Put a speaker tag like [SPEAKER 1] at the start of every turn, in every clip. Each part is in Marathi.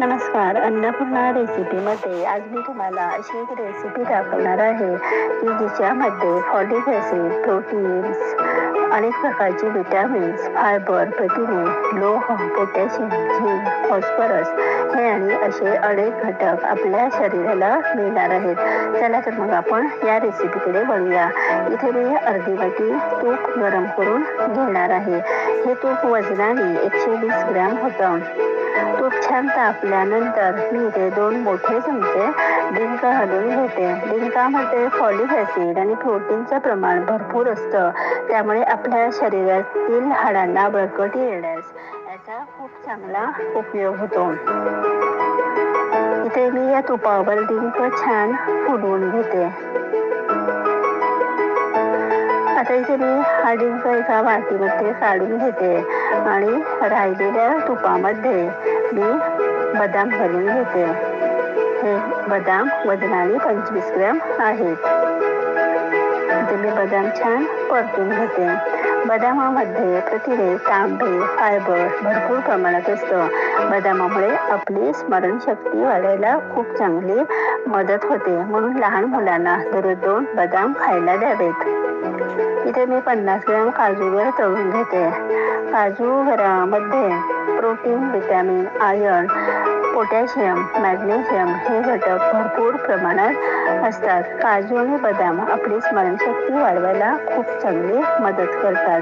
[SPEAKER 1] नमस्कार. अन्नपूर्णा रेसिपीमध्ये आज मी तुम्हाला अशी एक रेसिपी दाखवणार आहे की जिच्यामध्ये फॉलिक ॲसिड प्रोटीन्स अनेक प्रकारचे विटॅमिन्स फायबर प्रथिने लोह पोटॅशियम झिंक फॉस्फरस हे आणि असे अनेक घटक आपल्या शरीराला मिळणार आहेत. चला तर मग आपण या रेसिपीकडे वळूया. इथे मी अर्धी वाटी तूप गरम करून घेणार आहे. हे तूप वजनाने एकशे वीस ग्रॅम होतं. तूप छान तापल्यानंतर मी इथे दोन मोठे चमचे डिंक घालून घेते. डिंकामध्ये फॉलिक ॲसिड आणि प्रोटीनचं प्रमाण भरपूर असतं. त्यामुळे आपल्या शरीरातील हाडांना बळकटी येण्यास याचा खूप चांगला उपयोग होतो. इथे मी या तुपावर डिंक छान फुलवून घेते. आता इथे मी हा डिंक एका वाटीमध्ये काढून घेते आणि राहिलेल्या तुपामध्ये मी बदाम घालून घेते. हे बदाम वजनाने पंचवीस ग्रॅम आहेत. इथे मी बदाम छान परतून घेते. बदामामध्ये प्रथिने तांबे फायबर भरपूर प्रमाणात असतं. बदामामुळे आपली स्मरणशक्ती वाढायला खूप चांगली मदत होते. म्हणून लहान मुलांना दररोज दोन बदाम खायला द्यावेत. इथे मी पन्नास ग्रॅम काजूवर तळून घेते. काजू घरामध्ये protein vitamin iron potassium magnesium हे घटक भरपूर प्रमाणात असतात. काजू आणि बदाम आपली स्मरणशक्ती वाढवायला खूप चांगली मदत करतात.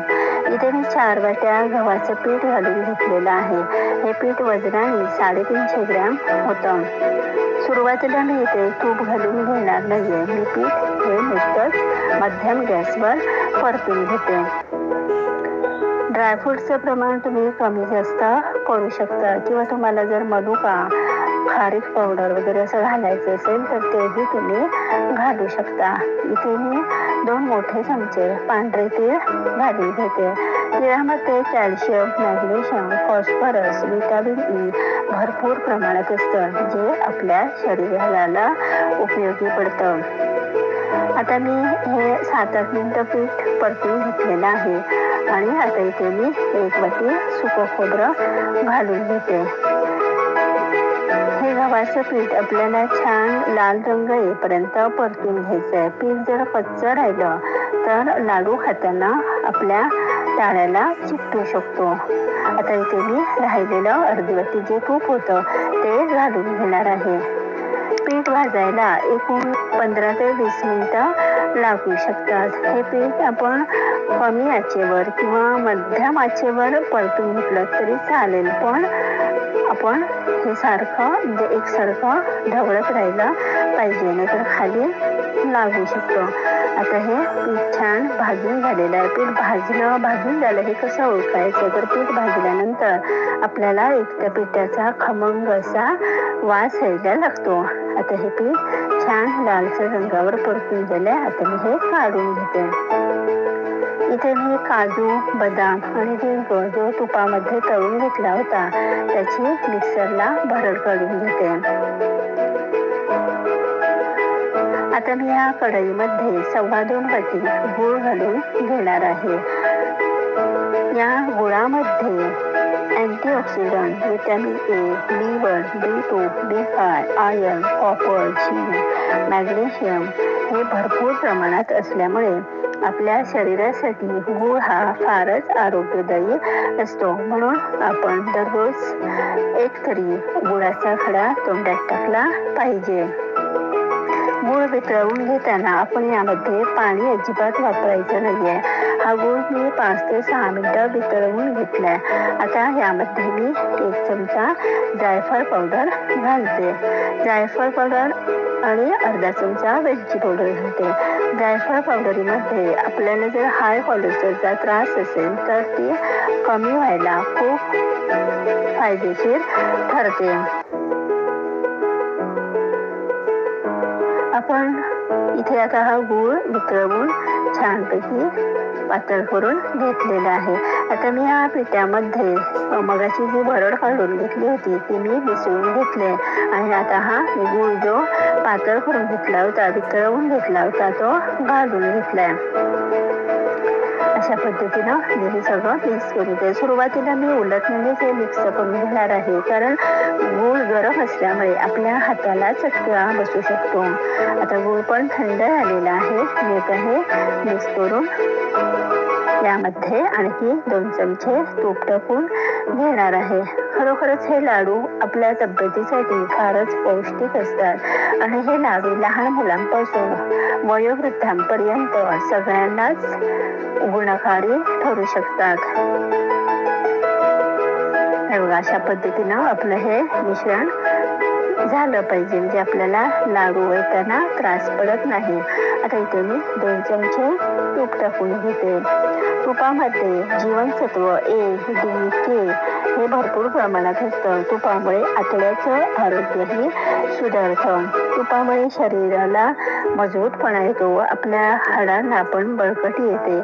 [SPEAKER 1] इथे मी चार वाट्या गव्हाचं पीठ घालून घेतलेलं आहे. हे पीठ वजनाने साडेतीनशे ग्रॅम होतं. सुरुवातीला मी इथे तूप घालून घेणार नाहीये. मी पीठ हे नुसतंच मध्यम गॅसवर परतून घेते. ड्रायफ्रूटचं प्रमाण तुम्ही कमी जास्त करू शकता. किंवा तुम्हाला जर मनुका खारीक पावडर वगैरे असं घालायचं असेल तर तेही तुम्ही घालू शकता. इथे मी दोन मोठे चमचे पांढरे तीळ घालून घेते. तिळामध्ये calcium magnesium phosphorus vitamin E भरपूर प्रमाणात असतं जे आपल्या शरीराला उपयोगी पडतं. आता मी हे सात आठ मिनटं पीठ परतून घेतलेलं आहे. आणि आता इथे मी एक वाटी सुकं खोबरं घालून घेते. हे गव्हाचं पीठ आपल्याला छान लाल रंग येईपर्यंत परतून घ्यायचं आहे पीठ जर कच्चं राहिलं तर लाडू खाताना आपल्या टाळ्याला चिकटू शकतो. आता इथे मी राहिलेलं अर्धवटी जे तूप होतं ते घालून घेणार आहे. पीठ भाजायला एकूण पंधरा ते वीस मिनटं लागू शकतात. हे पीठ आपण कमी आचेवर किंवा मध्यम आचेवर परतून घेतलं तरी चालेल पण आपण हे सारखं म्हणजे एकसारखं ढवळत राहिलं पाहिजे नाहीतर खाली लागू शकतो. आता हे पीठ छान भाजून झालेलं आहे. पीठ भाजलं भाजून झालं हे कसं ओळखायचं? तर पीठ भाजल्यानंतर आपल्याला एक त्या पिठाचा खमंग असा वास यायला लागतो. आता हे पीठ छान लालसर रंगावर परतून झाले आता मी हे काढून घेते. इथे मी काजू बदाम आणि डिंक जो तुपामध्ये तळून घेतला होता त्याची मिक्सरला भरड काढून घेते. आता मी या कढईमध्ये सव्वा दोन वाटी गूळ घालून घेणार आहे. या गुळामध्ये antioxidant vitamin A liver one B two B five iron copper zinc magnesium हे भरपूर प्रमाणात असल्यामुळे आपल्या शरीरासाठी गूळ हा फारच आरोग्यदायी असतो. म्हणून आपण दररोज एक तरी गुळाचा खडा तोंडात टाकला पाहिजे. गुळ वितळवून घेताना आपण यामध्ये पाणी अजिबात वापरायचं नाहीये. हा गुळ मी पाच ते सहा मिनिटं वितळवून घेतलाय. आता यामध्ये मी एक चमचा जायफळ पावडर घालते. जायफळ पावडर आणि अर्धा चमचा वेलची पावडर घालते. जायफळ पावडरीमध्ये आपल्याला जर हाय कोलेस्ट्रॉलचा त्रास असेल तर ती कमी व्हायला खूप फायदेशीर ठरते. आपण इथे आता हा गूळ वितळवून छानपैकी पातळ करून घेतलेला आहे. आता मी या पिठ्यामध्ये मगाची जी भरड काढून घेतली होती ती मी मिसळून घेतली. आणि आता हा गूळ जो पातळ करून घेतला होता वितळवून घेतला होता तो घालून आहे अशा पद्धतीनं मी हे सगळं मिक्स करून दे सुरुवातीला मी उलटणीनेच हे मिक्स करून घेणार आहे. कारण गूळ गरम असल्यामुळे आपल्या हाताला चटका बसू शकतो. आता गूळ पण थंड झालेला आहे. मी आता हे मिक्स करून यामध्ये आणखी दोन चमचे तूप टाकून घेणार आहे. खरोखरच हे लाडू आपल्या तब्येतीसाठी फारच पौष्टिक असतात. आणि हे लाडू लहान मुलांपासून वयोवृद्धांपर्यंत सगळ्यांनाच गुणकारी ठरू शकतात. अशा पद्धतीनं आपलं हे मिश्रण झालं पाहिजे. म्हणजे आपल्याला लाडू वळताना त्रास पडत नाही. आता इथे मी दोन चमचे तूप टाकून घेते. तुपामध्ये जीवनसत्व ए डी के हे भरपूर प्रमाणात असतं. तुपामुळे आतड्याचं आरोग्यही सुधारतं. तुपामुळे शरीराला मजबूतपणा येतो. आपल्या हाडांना पण बळकटी येते.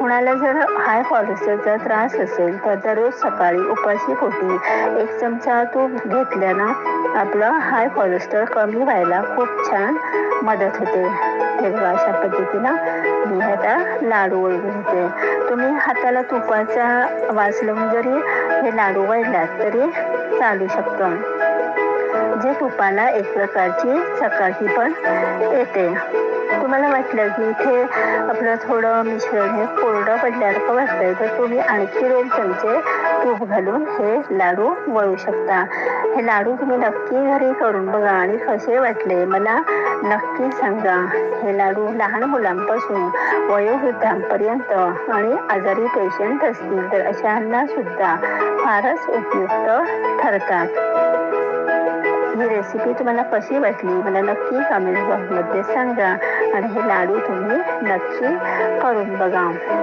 [SPEAKER 1] कुणाला जर हाय कॉलेस्ट्रॉलचा त्रास असेल तर दररोज सकाळी उपाशी पोटी. एक चमचा तूप घेतल्यानं आपलं हाय कोलेस्ट्रॉल कमी व्हायला खूप छान मदत होते. तेव्हा अशा पद्धतीनं मी आता लाडू वळून घेते. तुम्ही हाताला तुपाचा वास लावून जरी हे लाडू वळलात तरी चालू शकतं. जे तुपाला एक प्रकारची चकाकी पण येते. तुम्हाला वाटलं की इथे आपलं थोडं मिश्रण हे कोरडं पडल्यासारखं वाटतंय? तर तुम्ही आणखी दोन चमचे तूप घालून हे लाडू वळू शकता. हे लाडू तुम्ही नक्की घरी करून बघा आणि कसे वाटले मला नक्की सांगा. हे लाडू लहान मुलांपासून वयोवृद्धांपर्यंत आणि आजारी पेशंट असतील तर अशांना सुद्धा फारच उपयुक्त ठरतात. ही रेसिपी तुम्हाला कशी वाटली? मला नक्की कमेंट बॉक्समध्ये सांगा. आणि हे लाडू तुम्ही नक्की करून बघा.